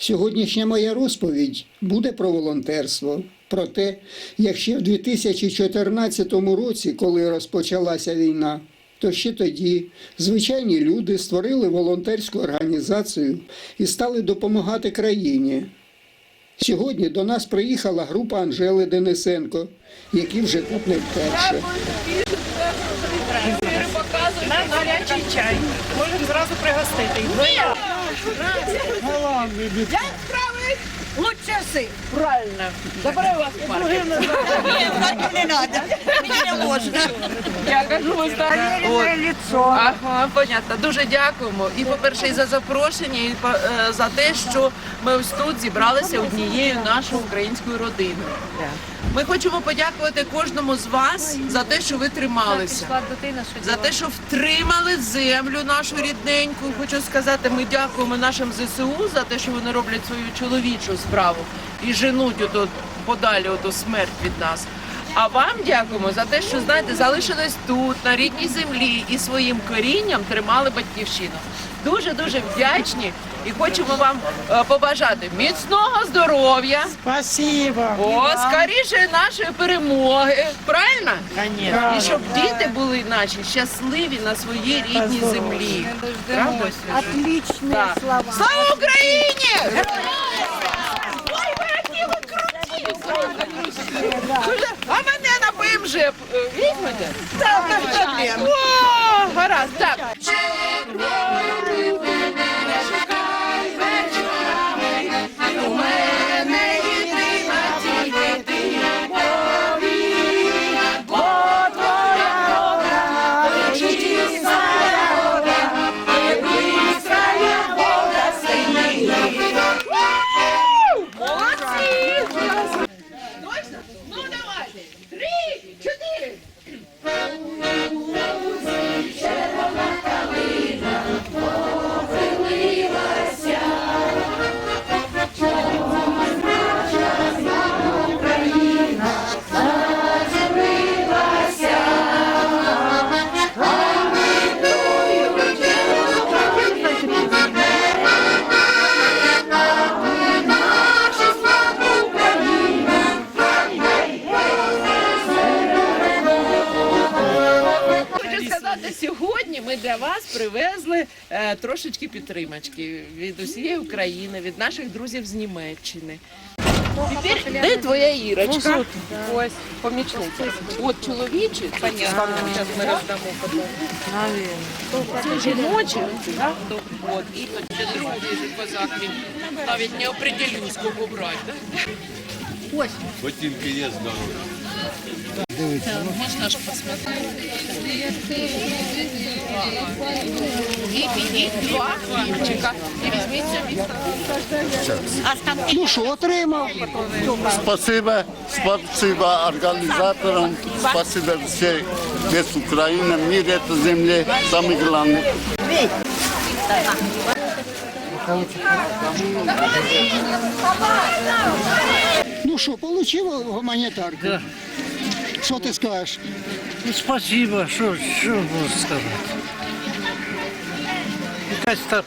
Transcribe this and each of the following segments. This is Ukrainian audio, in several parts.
Сьогоднішня моя розповідь буде про волонтерство, про те, як ще в 2014 році, коли розпочалася війна, то ще тоді звичайні люди створили волонтерську організацію і стали допомагати країні. Сьогодні до нас приїхала група Анжели Денисенко, які вже тут не вперше. Нам гарячий чай. Можемо зразу пригостити. Як справи? Лучше си. Правильно. Добре вас Ні, так не треба. Мені не можна. Я кажу, ви знаєте. Лицо. Ага, понятно. Дуже дякуємо. І, по-перше, і за запрошення, і е, за те, що ми ось тут зібралися однією нашою українською родиною. Ми хочемо подякувати кожному з вас за те, що ви трималися. За те, що втримали землю нашу рідненьку. Хочу сказати, ми дякуємо нашим ЗСУ за те, що вони роблять свою чоловічу справу і женуть отут подалі оту смерть від нас. А вам дякуємо за те, що знаєте, залишились тут, на рідній землі, і своїм корінням тримали батьківщину. Дуже дуже вдячні і хочемо вам е, побажати міцного здоров'я. Спасибо. О, скоріше нашої перемоги. Правильно? Конечно. І щоб діти були наші щасливі на своїй рідній землі. Правда? Отличные Так. слова. Слава Україні! Ой, ви які ви круті! А мене на ПМЖ е, візьмете? Так, проблем. О, гаразд, так. Трошечки підтримочки від усієї України, від наших друзів з Німеччини. Тепер де твоя Ірочка? Ось помічниця. От чоловічі, понятно. Зараз ми роздамо потім. Це жіночі, так? От, і тут ще другий козак, він навіть не определюсь, кого брати. да? Ботинки є здорові. Можна ж посмотрети. І підіть два хлібчика. І візьміть собі. Ну що, отримав? Спасибо, спасибо организаторам, спасибо всей весь Украина, мир это земле, самое главное. Ну що, отримав гуманітарку? Що ти скажеш? Ну, спасибо, что, что можно сказать. Якась та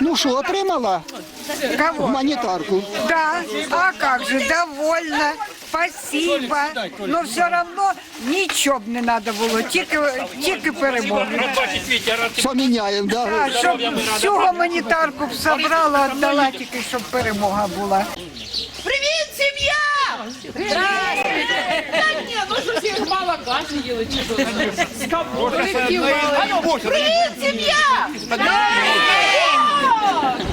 Ну що, отримала? Гуманітарку. Да, а как же, довольна. Спасибо. Но все равно нічого б не треба було, тільки, тільки перемоги. Поміняємо, да? А, щоб всю гуманітарку б собрала, віддала тільки, щоб перемога була. Привіт, сім'я! Та ні, ну що всі молока їли чи що? З капустою. Привіт, сім'я!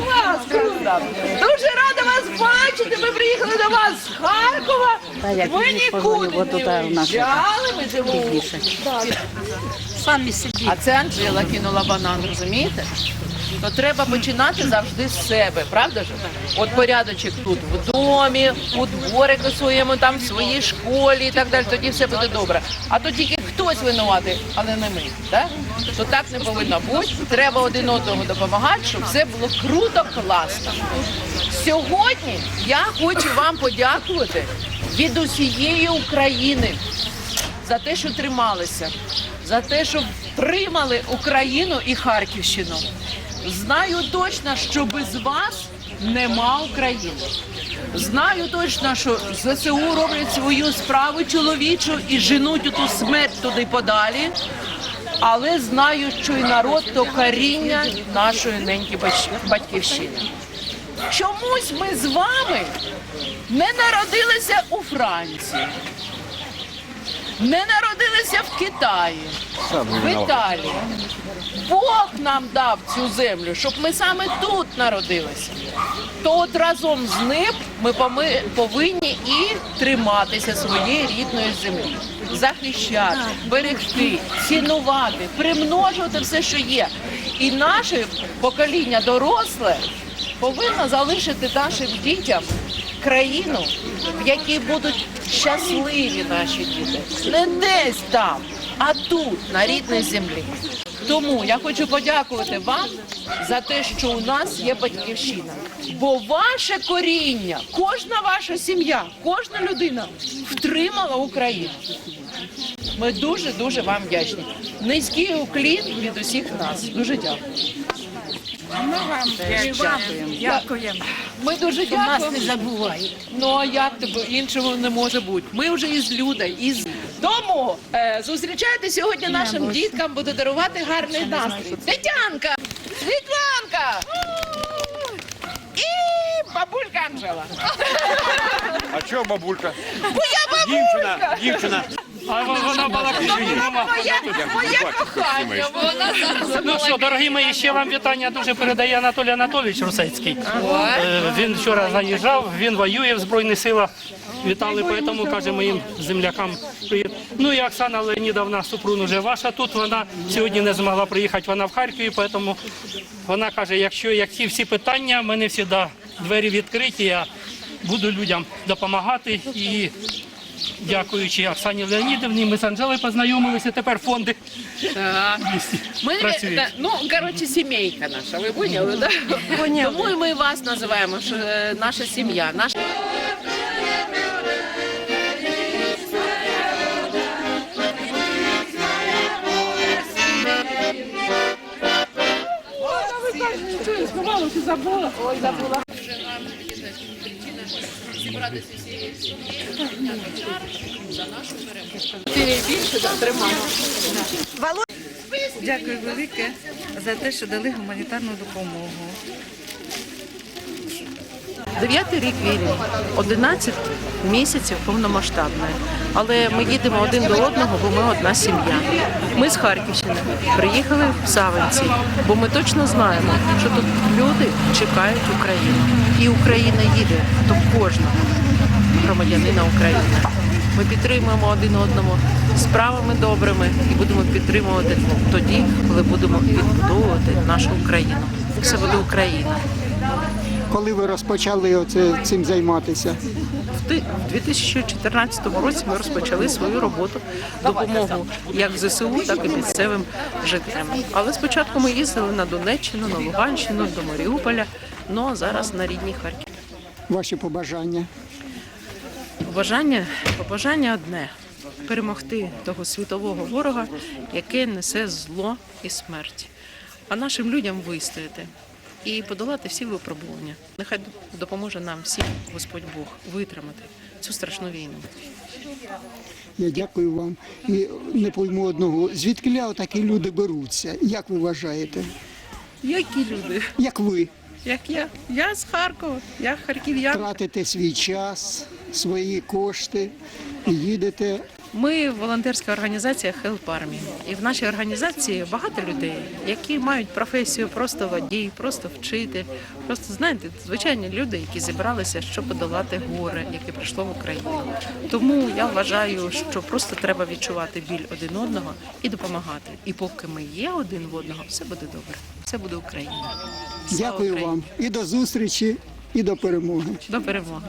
Клас, круто! Дуже рада вас бачити. Ми приїхали до вас з Харкова. Ми нікуди не виїжджали, ми живемо. Самі собі. А це Анжела кинула банан, розумієте? То треба починати завжди з себе, правда ж? От порядочок тут в домі, у дворику своєму, там в своїй школі і так далі, тоді все буде добре. А то тільки хтось винуватий, але не ми. Так? То так не повинно бути. Треба один одного допомагати, щоб все було круто, класно. Сьогодні я хочу вам подякувати від усієї України за те, що трималися, за те, що тримали Україну і Харківщину. Знаю точно, що без вас нема України. Знаю точно, що ЗСУ роблять свою справу чоловічу і женуть ту смерть туди подалі. Але знаю, що і народ то коріння нашої неньки батьківщини. Чомусь ми з вами не народилися у Франції, не народилися в Китаї, в Італії. Бог нам дав цю землю, щоб ми саме тут народилися. То от разом з ним ми повинні і триматися своєї рідної землі, захищати, берегти, цінувати, примножувати все, що є. І наше покоління доросле повинно залишити нашим дітям країну, в якій будуть щасливі наші діти. Не десь там, а тут, на рідній землі. Тому я хочу подякувати вам за те, що у нас є батьківщина. Бо ваше коріння, кожна ваша сім'я, кожна людина втримала Україну. Ми дуже дуже вам вдячні. Низький уклін від усіх нас. Дуже дякую. Дякуємо. Дякуємо. Ми дуже дякуємо. не забувають. Ну а як тебе іншого не може бути? Ми вже із людей, із тому е, зустрічайте сьогодні нашим діткам, буду дарувати гарний настрій. Тетянка, Світланка і бабулька Анжела. А чого бабулька? Бо я Дівчина, дівчина. А вона балакає. Моє, моє кохання. Вона зараз Ну що, дорогі мої, ще вам вітання дуже передає Анатолій Анатолійович Русецький. Е, Він вчора заїжджав, він воює в Збройних силах. Вітали, тому каже моїм землякам привіт. Ну і Оксана Леонідовна Супрун уже ваша тут. Вона сьогодні не змогла приїхати, вона в Харкові, тому вона каже, якщо які всі питання, в мене завжди двері відкриті, я буду людям допомагати і. Дякуючи Оксані Леонідовні, ми з Анжелою познайомилися. Тепер фонди Ми, Працюють. та, ну, коротше, сімейка наша, ви поняли, да? Тому і ми вас називаємо, що е, наша сім'я. Наша... Ой, забула. Дякую велике за те, що дали гуманітарну допомогу. Дев'ятий рік війни, 11 місяців повномасштабної. Але ми їдемо один до одного, бо ми одна сім'я. Ми з Харківщини приїхали в Савинці, бо ми точно знаємо, що тут люди чекають Україну. І Україна їде до кожного громадянина України. Ми підтримуємо один одного справами добрими і будемо підтримувати тоді, коли будемо відбудовувати нашу Україну. Все буде Україна. Коли ви розпочали оце, цим займатися? В в 2014 році ми розпочали свою роботу допомогу як ЗСУ, так і місцевим жителям. Але спочатку ми їздили на Донеччину, на Луганщину, до Маріуполя. Ну а зараз на рідній Харків. Ваші побажання? Побажання, побажання одне перемогти того світового ворога, який несе зло і смерть, а нашим людям вистояти і подолати всі випробування. Нехай допоможе нам всім Господь Бог витримати цю страшну війну. Я дякую вам. І не пойму одного, звідки такі люди беруться? Як ви вважаєте? Які люди? Як ви Як я? Я з Харкова, я харків'янка. тратите свій час, свої кошти і їдете? Ми волонтерська організація Help Army. І в нашій організації багато людей, які мають професію просто водій, просто вчитель, просто знаєте, звичайні люди, які зібралися, щоб подолати горе, яке прийшло в Україну. Тому я вважаю, що просто треба відчувати біль один одного і допомагати. І поки ми є один в одного, все буде добре. Все буде Україна. Дякую вам і до зустрічі, і до перемоги. До перемоги.